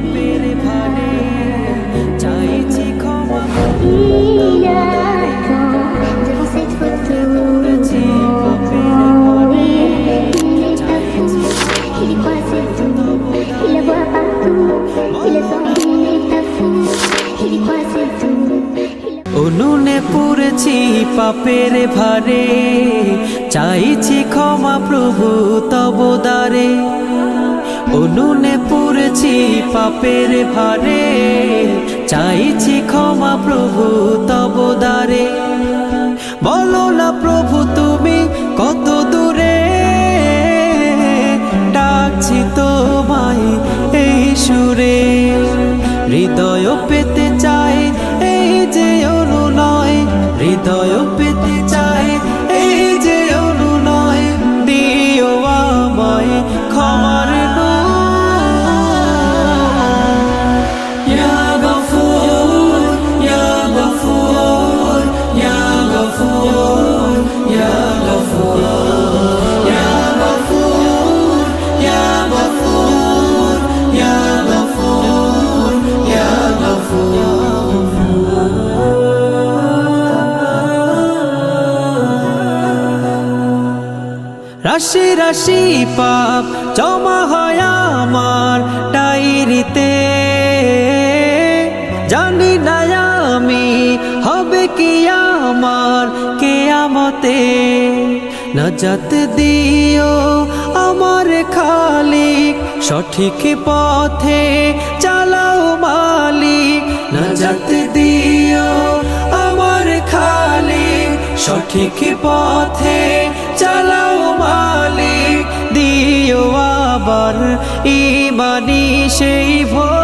পাপের ভানে চাইছি ক্ষমা। উনুনে পড়েছি পাপের ভারে চাইছি ক্ষমা প্রভু তবদারে উনুনে পুড়েছি পাপের ভারে, চাইছি ক্ষমা প্রভু তব দ্বারে। বলো না প্রভু তুমি কত দূরে, ডাকছি তোমায় এই সুরে। হৃদয় পেতে চাই এই যে অনুনয়, হৃদয় রাশি রাশি পাপ জমা হয় আমার ডায়েরিতে। জানি না আমি হবে কি আমার কেয়ামতে। নাজাত দিও আমার খালিক সঠিক পথে চালাও মালিক। নাজাত দিও আমার খালিক সঠিক পথে আবার ইমানি সেই ভোর।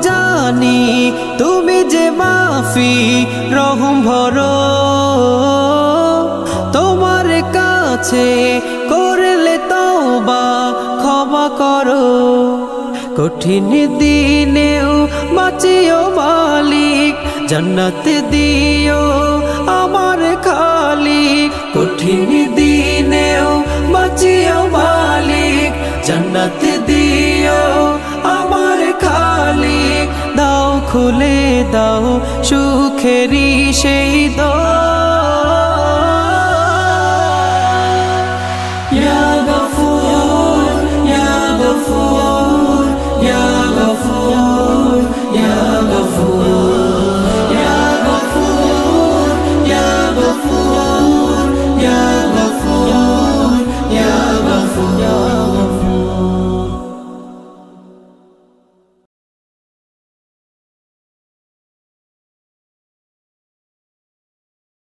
জানি তুমি যে মাফি, রহম ভরো। তোমার কাছে করলে তওবা, ক্ষমা করো। কঠিন দিনেও বাঁচিও মালিক, জান্নাত দিও আমার খালিক। কঠিন দিনেও বাঁচিও মালিক, জান্নাত দিও খুলে দাও সুখেরি সেই দো